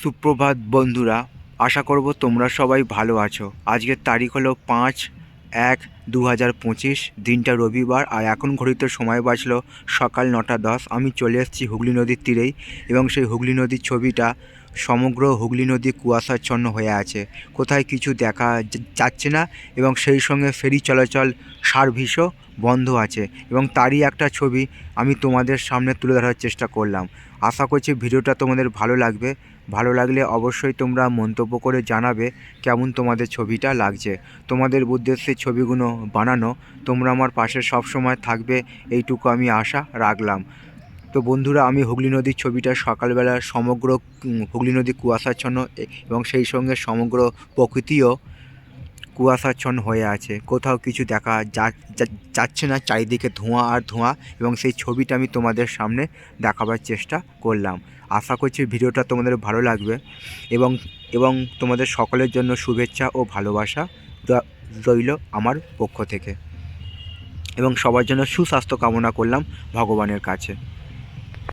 সুপ্রভাত বন্ধুরা, আশা করব তোমরা সবাই ভালো আছো। আজকের তারিখ হলো পাঁচ এক দু হাজার পঁচিশ, দিনটা রবিবার আর এখন ঘড়িতে সময় বাঁচল সকাল নটা দশ। আমি চলে এসেছি হুগলি নদীর তীরেই এবং সেই হুগলি নদীর ছবিটা সমগ্র হুগলি নদী কুয়াশাচ্ছন্ন হয়ে আছে। কোথায় কিছু দেখা যাচ্ছে না এবং সেই সঙ্গে ফেরি চলাচল সার্ভিসও বন্ধ আছে এবং তারই একটা ছবি আমি তোমাদের সামনে তুলে ধরার চেষ্টা করলাম। আশা করছি ভিডিওটা তোমাদের ভালো লাগবে। ভালো লাগলে অবশ্যই তোমরা মন্তব্য করে জানাবে কেমন তোমাদের ছবিটা লাগছে। তোমাদের উদ্দেশ্যে ছবিগুলো বানানো তোমরা আমার পাশে সবসময় থাকবে, এইটুকু আমি আশা রাখলাম। তো বন্ধুরা, আমি হুগলি নদীর ছবিটা সকালবেলা সমগ্র হুগলি নদী কুয়াশাচ্ছন্ন এবং সেই সঙ্গে সমগ্র প্রকৃতিও কুয়াশাচ্ছন্ন হয়ে আছে। কোথাও কিছু দেখা যাচ্ছে না, চারিদিকে ধোঁয়া আর ধোঁয়া, এবং সেই ছবিটা আমি তোমাদের সামনে দেখাবার চেষ্টা করলাম। আশা করছি ভিডিওটা তোমাদের ভালো লাগবে, এবং এবং তোমাদের সকলের জন্য শুভেচ্ছা ও ভালোবাসা রইল আমার পক্ষ থেকে। এবং সবার জন্য সুস্বাস্থ্য কামনা করলাম ভগবানের কাছে।